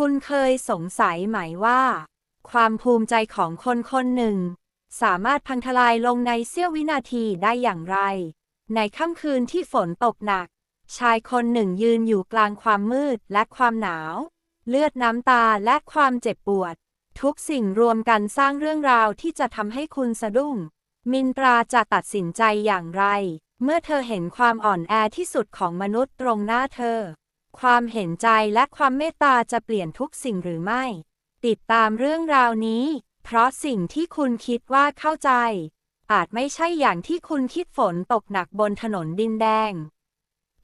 คุณเคยสงสัยไหมว่า ความภูมิใจของคนคนหนึ่ง สามารถพังทลายลงในเสี้ยววินาทีได้อย่างไร ในค่ำคืนที่ฝนตกหนัก ชายคนหนึ่งยืนอยู่กลางความมืดและความหนาว เลือดน้ำตาและความเจ็บปวด ทุกสิ่งรวมกันสร้างเรื่องราวที่จะทำให้คุณสะดุ้ง มินตราจะตัดสินใจอย่างไร เมื่อเธอเห็นความอ่อนแอที่สุดของมนุษย์ตรงหน้าเธอ ความเห็นใจและความเมตตาจะเปลี่ยนทุกสิ่งหรือไม่ ติดตามเรื่องราวนี้ เพราะสิ่งที่คุณคิดว่าเข้าใจ อาจไม่ใช่อย่างที่คุณคิดฝนตกหนักบนถนนดินแดง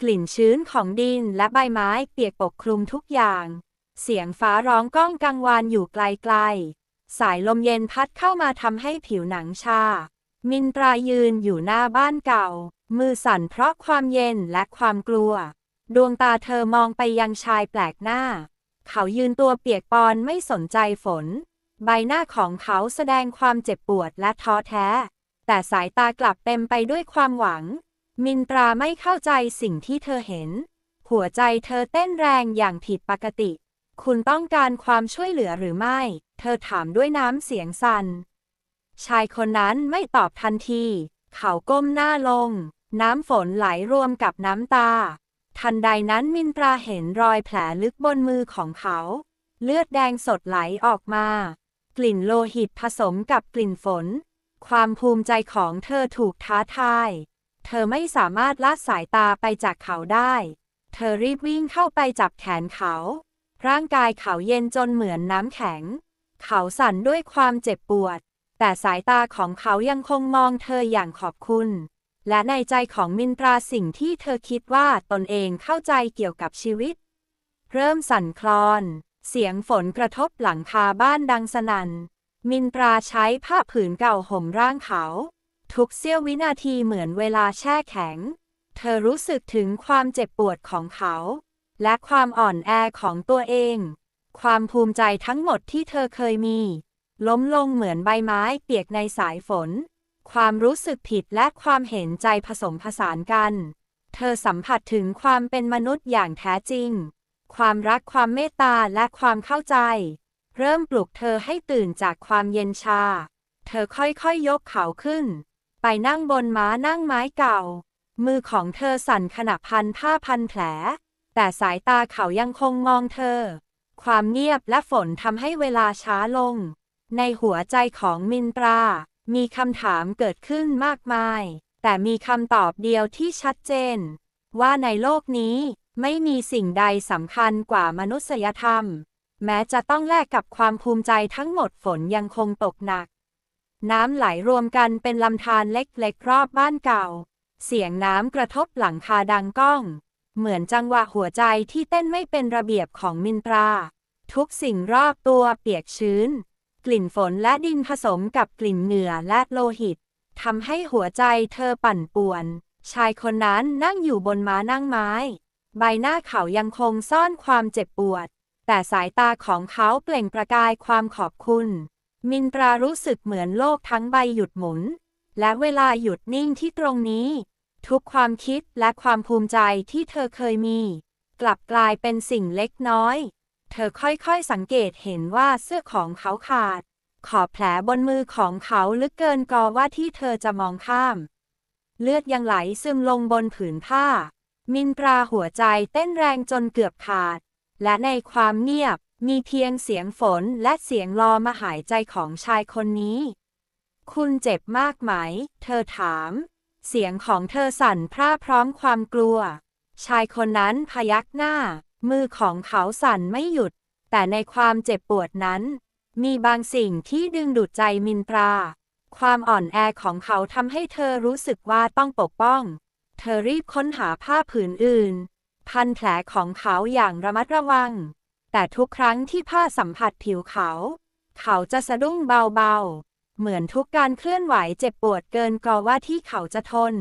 กลิ่นชื้นของดินและใบไม้เปียกปกคลุมทุกอย่าง เสียงฟ้าร้องก้องกังวานอยู่ไกลๆ สายลมเย็นพัดเข้ามาทำให้ผิวหนังชา มินตรายืนอยู่หน้าบ้านเก่า มือสั่นเพราะความเย็นและความกลัว ดวงตาเธอมองไปยังชายแปลกหน้า เขายืนตัวเปียกปอนไม่สนใจฝน ใบหน้าของเขาแสดงความเจ็บปวดและท้อแท้ แต่สายตากลับเต็มไปด้วยความหวัง มินตราไม่เข้าใจสิ่งที่เธอเห็น หัวใจเธอเต้นแรงอย่างผิดปกติ คุณต้องการความช่วยเหลือหรือไม่ เธอถามด้วยน้ำเสียงสั่น ชายคนนั้นไม่ตอบทันที เขาก้มหน้าลง น้ำฝนไหลรวมกับน้ำตา ทันใดนั้นมินตราเห็นรอยแผลลึกบนมือของเขา เลือดแดงสดไหลออกมา กลิ่นโลหิตผสมกับกลิ่นฝน ความภูมิใจของเธอถูกท้าทาย เธอไม่สามารถละสายตาไปจากเขาได้ เธอรีบวิ่งเข้าไปจับแขนเขา ร่างกายเขาเย็นจนเหมือนน้ำแข็ง เขาสั่นด้วยความเจ็บปวด แต่สายตาของเขายังคงมองเธออย่างขอบคุณ และในใจของมินตราสิ่งที่เธอคิดว่าตนเองเข้าใจเกี่ยวกับชีวิต เริ่มสั่นคลอน เสียงฝนกระทบหลังคาบ้านดังสนัน่น มินตราใช้ผ้าผืนเก่าห่มร่างเขา ทุกเสี้ยววินาทีเหมือนเวลาแช่แข็ง เธอรู้สึกถึงความเจ็บปวดของเขา และความอ่อนแอของตัวเอง ความภูมิใจทั้งหมดที่เธอเคยมี ล้มลงเหมือนใบไม้เปียกในสายฝน ความรู้สึกผิดและความเห็นใจผสมผสานกัน เธอสัมผัสถึงความเป็นมนุษย์อย่างแท้จริง ความรักความเมตตาและความเข้าใจ เริ่มปลุกเธอให้ตื่นจากความเย็นชา เธอค่อยๆยกเขาขึ้น ไปนั่งบนม้านั่งไม้เก่า มือของเธอสั่นขณะพันผ้าพันแผล แต่สายตาเขายังคงมองเธอ ความเงียบและฝนทำให้เวลาช้าลง ในหัวใจของมินตรา มีคำถามเกิดขึ้นมากมาย แต่มีคำตอบเดียวที่ชัดเจน ว่าในโลกนี้ไม่มีสิ่งใดสำคัญกว่ามนุษยธรรม แม้จะต้องแลกกับความภูมิใจทั้งหมดฝนยังคงตกหนัก น้ำไหลรวมกันเป็นลำธารเล็กๆรอบบ้านเก่า เสียงน้ำกระทบหลังคาดังก้อง เหมือนจังหวะหัวใจที่เต้นไม่เป็นระเบียบของมินตรา ทุกสิ่งรอบตัวเปียกชื้น กลิ่นฝนและดินผสมกับกลิ่นเหงื่อและโลหิตทำให้หัวใจเธอปั่นป่วน ชายคนนั้นนั่งอยู่บนม้านั่งไม้ ใบหน้าเขายังคงซ่อนความเจ็บปวด แต่สายตาของเขาเปล่งประกายความขอบคุณ มินตรารู้สึกเหมือนโลกทั้งใบหยุดหมุน และเวลาหยุดนิ่งที่ตรงนี้ ทุกความคิดและความภูมิใจที่เธอเคยมี กลับกลายเป็นสิ่งเล็กน้อย เธอค่อยๆสังเกตเห็นว่าเสื้อของเขาขาด ขอบแผลบนมือของเขาลึกเกินกอว่าที่เธอจะมองข้าม เลือดยังไหลซึมลงบนผืนผ้า มินตราหัวใจเต้นแรงจนเกือบขาด และในความเงียบมีเพียงเสียงฝนและเสียงรอมาหายใจของชายคนนี้ คุณเจ็บมากไหม เธอถาม เสียงของเธอสั่นพร่าพร้อมความกลัว ชายคนนั้นพยักหน้า มือของเขาสั่นไม่หยุด แต่ในความเจ็บปวดนั้น มีบางสิ่งที่ดึงดูดใจมินตรา ความอ่อนแอของเขาทำให้เธอรู้สึกว่าต้องปกป้อง เธอรีบค้นหาผ้าผืนอื่น พันแผลของเขาอย่างระมัดระวัง แต่ทุกครั้งที่ผ้าสัมผัสผิวเขา เขาจะสะดุ้งเบาๆ เหมือนทุกการเคลื่อนไหวเจ็บปวดเกินกว่าที่เขาจะทน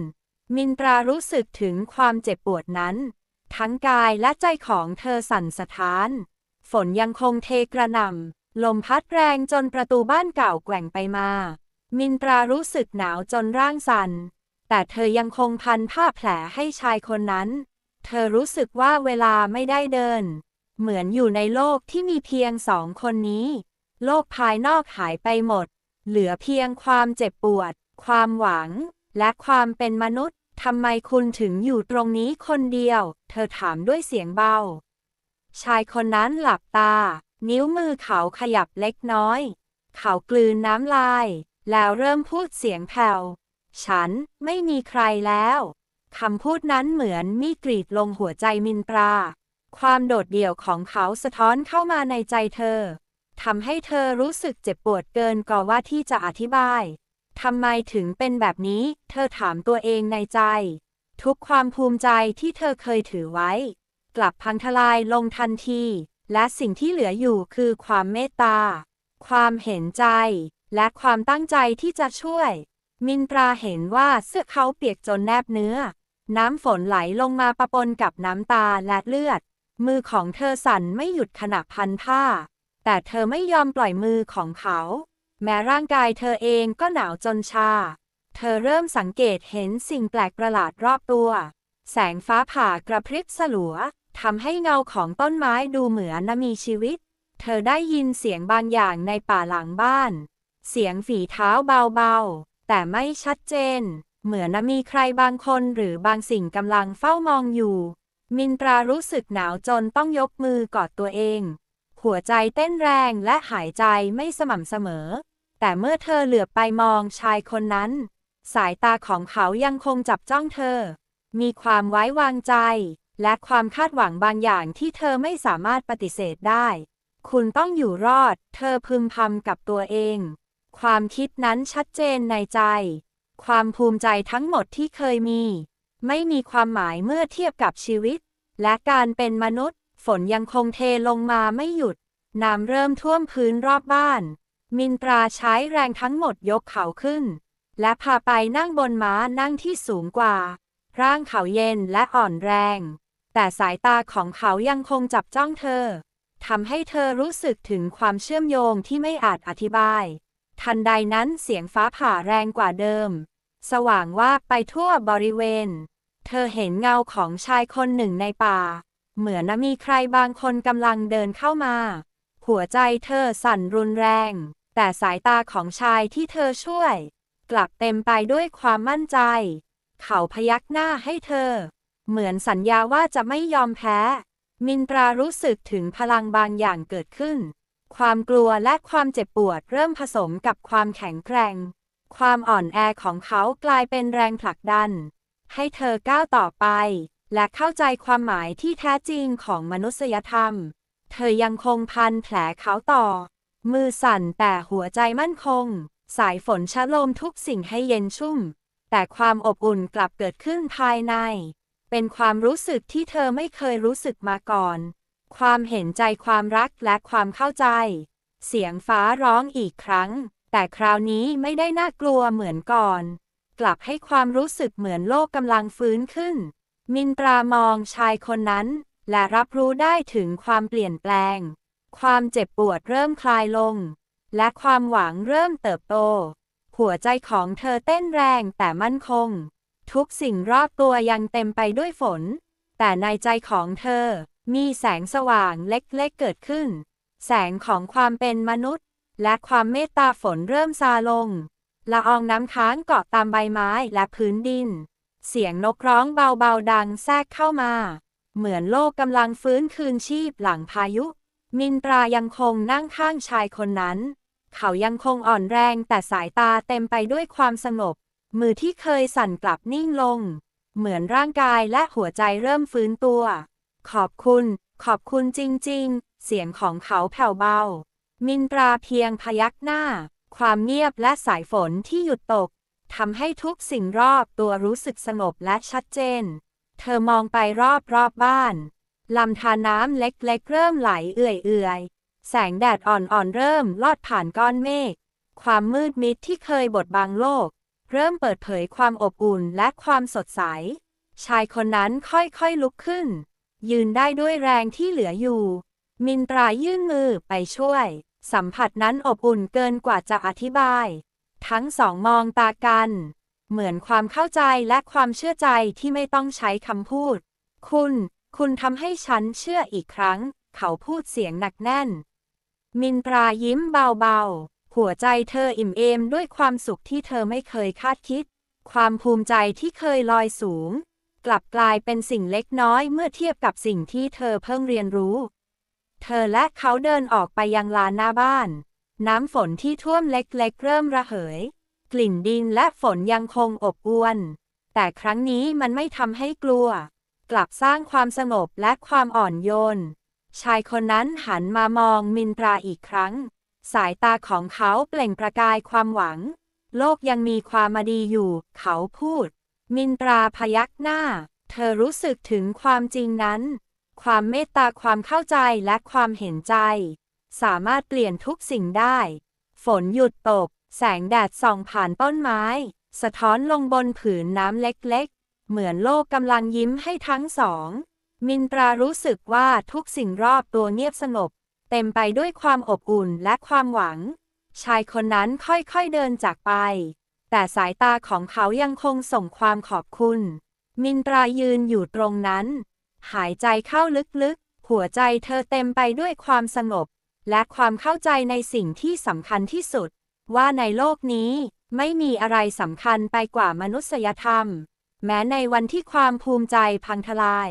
มินตรารู้สึกถึงความเจ็บปวดนั้น ทั้งกายและใจของเธอสั่นสะท้าน ฝนยังคงเทกระหน่ำ ลมพัดแรงจนประตูบ้านเก่าแกว่งไปมา มินตรารู้สึกหนาวจนร่างสัน่น แต่เธอยังคงพันผ้าแผลให้ชายคนนั้น เธอรู้สึกว่าเวลาไม่ได้เดิน เหมือนอยู่ในโลกที่มีเพียงสองคนนี้ โลกภายนอกหายไปหมด เหลือเพียงความเจ็บปวด ความหวัง และความเป็นมนุษย์ ทำไมคุณถึงอยู่ตรงนี้คนเดียว เธอถามด้วยเสียงเบา ชายคนนั้นหลับตา นิ้วมือเขาขยับเล็กน้อย เขากลืนน้ำลาย แล้วเริ่มพูดเสียงแผ่ว ฉันไม่มีใครแล้วคำพูดนั้นเหมือนมีกรีดลงหัวใจมินตรา ความโดดเดี่ยวของเขาสะท้อนเข้ามาในใจเธอ ทำให้เธอรู้สึกเจ็บปวดเกินกว่าว่าที่จะอธิบาย ทำไมถึงเป็นแบบนี้ เธอถามตัวเองในใจ ทุกความภูมิใจที่เธอเคยถือไว้ กลับพังทลายลงทันที และสิ่งที่เหลืออยู่คือความเมตตา ความเห็นใจ และความตั้งใจที่จะช่วย มินตราเห็นว่าเสื้อเขาเปียกจนแนบเนื้อ น้ำฝนไหลลงมาปะปนกับน้ำตาและเลือด มือของเธอสั่นไม่หยุดขณะพันผ้า แต่เธอไม่ยอมปล่อยมือของเขา แม้ร่างกายเธอเองก็หนาวจนชา เธอเริ่มสังเกตเห็นสิ่งแปลกประหลาดรอบตัว แสงฟ้าผ่ากระพริบสลัวทำให้เงาของต้นไม้ดูเหมือนมีชีวิต เธอได้ยินเสียงบางอย่างในป่าหลังบ้าน เสียงฝีเท้าเบาๆ แต่ไม่ชัดเจน เหมือนมีใครบางคนหรือบางสิ่งกำลังเฝ้ามองอยู่ มินตรารู้สึกหนาวจนต้องยกมือกอดตัวเอง หัวใจเต้นแรงและหายใจไม่สม่ำเสมอ แต่เมื่อเธอเหลือบไปมองชายคนนั้น สายตาของเขายังคงจับจ้องเธอ มีความไว้วางใจ และความคาดหวังบางอย่างที่เธอไม่สามารถปฏิเสธได้ คุณต้องอยู่รอด เธอพึมพำกับตัวเอง ความคิดนั้นชัดเจนในใจ ความภูมิใจทั้งหมดที่เคยมี ไม่มีความหมายเมื่อเทียบกับชีวิต และการเป็นมนุษย์ ฝนยังคงเทลงมาไม่หยุด น้ำเริ่มท่วมพื้นรอบบ้าน มินตราใช้แรงทั้งหมดยกเขาขึ้น และพาไปนั่งบนม้านั่งที่สูงกว่า ร่างเขาเย็นและอ่อนแรง แต่สายตาของเขายังคงจับจ้องเธอทำให้เธอรู้สึกถึงความเชื่อมโยงที่ไม่อาจอธิบาย ทันใดนั้นเสียงฟ้าผ่าแรงกว่าเดิม สว่างว่าไปทั่วบริเวณ เธอเห็นเงาของชายคนหนึ่งในป่า เหมือนมีใครบางคนกำลังเดินเข้ามา หัวใจเธอสั่นรุนแรง แต่สายตาของชายที่เธอช่วย กลับเต็มไปด้วยความมั่นใจ เขาพยักหน้าให้เธอ เหมือนสัญญาว่าจะไม่ยอมแพ้ มินตรารู้สึกถึงพลังบางอย่างเกิดขึ้น ความกลัวและความเจ็บปวดเริ่มผสมกับความแข็งแกร่ง ความอ่อนแอของเขากลายเป็นแรงผลักดัน ให้เธอก้าวต่อไป และเข้าใจความหมายที่แท้จริงของมนุษยธรรม เธอยังคงพันแผลเขาต่อ มือสั่นแต่หัวใจมั่นคง สายฝนชะโลมทุกสิ่งให้เย็นชุ่ม แต่ความอบอุ่นกลับเกิดขึ้นภายใน เป็นความรู้สึกที่เธอไม่เคยรู้สึกมาก่อน ความเห็นใจความรักและความเข้าใจ เสียงฟ้าร้องอีกครั้ง แต่คราวนี้ไม่ได้น่ากลัวเหมือนก่อน กลับให้ความรู้สึกเหมือนโลกกำลังฟื้นขึ้น มินตรามองชายคนนั้น และรับรู้ได้ถึงความเปลี่ยนแปลง ความเจ็บปวดเริ่มคลายลง และความหวังเริ่มเติบโต หัวใจของเธอเต้นแรงแต่มั่นคง ทุกสิ่งรอบตัวยังเต็มไปด้วยฝน แต่ในใจของเธอ มีแสงสว่างเล็กๆเกิดขึ้น แสงของความเป็นมนุษย์ และความเมตตาฝนเริ่มซาลง ละอองน้ำค้างเกาะตามใบไม้และพื้นดิน เสียงนกร้องเบาๆดังแทรกเข้ามา เหมือนโลกกำลังฟื้นคืนชีพหลังพายุ มินตรายังคงนั่งข้างชายคนนั้น เขายังคงอ่อนแรงแต่สายตาเต็มไปด้วยความสงบ มือที่เคยสั่นกลับนิ่งลง เหมือนร่างกายและหัวใจเริ่มฟื้นตัว ขอบคุณ ขอบคุณจริง ๆ เสียงของเขาแผ่วเบา มินตราเพียงพยักหน้า ความเงียบและสายฝนที่หยุดตกทำให้ทุกสิ่งรอบตัวรู้สึกสงบและชัดเจน เธอมองไปรอบรอบบ้าน ลำธารน้ำเล็กๆ เริ่มไหลเอื่อยๆ แสงแดดอ่อนๆ เริ่มลอดผ่านก้อนเมฆ ความมืดมิดที่เคยบดบังโลก เริ่มเปิดเผยความอบอุ่นและความสดใส ชายคนนั้นค่อยๆ ลุกขึ้น ยืนได้ด้วยแรงที่เหลืออยู่ มินตรายื่นมือไปช่วย สัมผัสนั้นอบอุ่นเกินกว่าจะอธิบาย ทั้งสองมองตากัน เหมือนความเข้าใจและความเชื่อใจที่ไม่ต้องใช้คำพูด คุณ คุณทำให้ฉันเชื่ออีกครั้ง เขาพูดเสียงหนักแน่น มินตรายิ้มเบาๆ หัวใจเธออิ่มเอมด้วยความสุขที่เธอไม่เคยคาดคิด ความภูมิใจที่เคยลอยสูง กลับกลายเป็นสิ่งเล็กน้อยเมื่อเทียบกับสิ่งที่เธอเพิ่งเรียนรู้ เธอและเขาเดินออกไปยังลานหน้าบ้าน น้ำฝนที่ท่วมเล็กๆ เริ่มระเหย กลิ่นดินและฝนยังคงอบอวน แต่ครั้งนี้มันไม่ทำให้กลัว กลับสร้างความสงบและความอ่อนโยน ชายคนนั้นหันมามองมินตราอีกครั้ง สายตาของเขาเปล่งประกายความหวัง โลกยังมีความมาดีอยู่ เขาพูด มินตราพยักหน้า เธอรู้สึกถึงความจริงนั้น ความเมตตาความเข้าใจและความเห็นใจ สามารถเปลี่ยนทุกสิ่งได้ ฝนหยุดตก แสงแดดส่องผ่านต้นไม้ สะท้อนลงบนผืนน้ำเล็ก เหมือนโลกกำลังยิ้มให้ทั้งสอง มินตรารู้สึกว่าทุกสิ่งรอบตัวเงียบสงบ เต็มไปด้วยความอบอุ่นและความหวัง ชายคนนั้นค่อยๆเดินจากไป แต่สายตาของเขายังคงส่งความขอบคุณ มินตรายืนอยู่ตรงนั้น หายใจเข้าลึกๆ หัวใจเธอเต็มไปด้วยความสงบ และความเข้าใจในสิ่งที่สำคัญที่สุด ว่าในโลกนี้ไม่มีอะไรสำคัญไปกว่ามนุษยธรรม แม้ในวันที่ความภูมิใจพังทลาย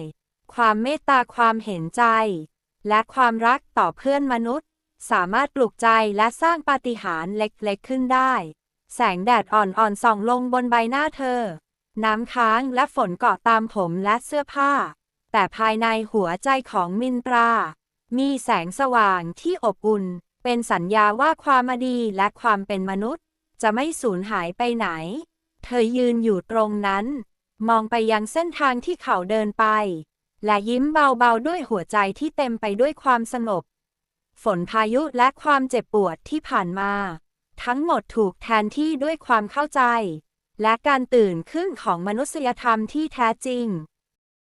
ความเมตตาความเห็นใจ และความรักต่อเพื่อนมนุษย์ สามารถปลุกใจและสร้างปาฏิหาริย์เล็กๆขึ้นได้ แสงแดดอ่อนๆส่องลงบนใบหน้าเธอ น้ำค้างและฝนเกาะตามผมและเสื้อผ้า แต่ภายในหัวใจของมินตรา มีแสงสว่างที่อบอุ่น เป็นสัญญาว่าความมาดีและความเป็นมนุษย์ จะไม่สูญหายไปไหน เธอยืนอยู่ตรงนั้น มองไปยังเส้นทางที่เขาเดินไป และยิ้มเบาๆด้วยหัวใจที่เต็มไปด้วยความสงบ ฝนพายุและความเจ็บปวดที่ผ่านมา ทั้งหมดถูกแทนที่ด้วยความเข้าใจ และการตื่นขึ้นของมนุษยธรรมที่แท้จริง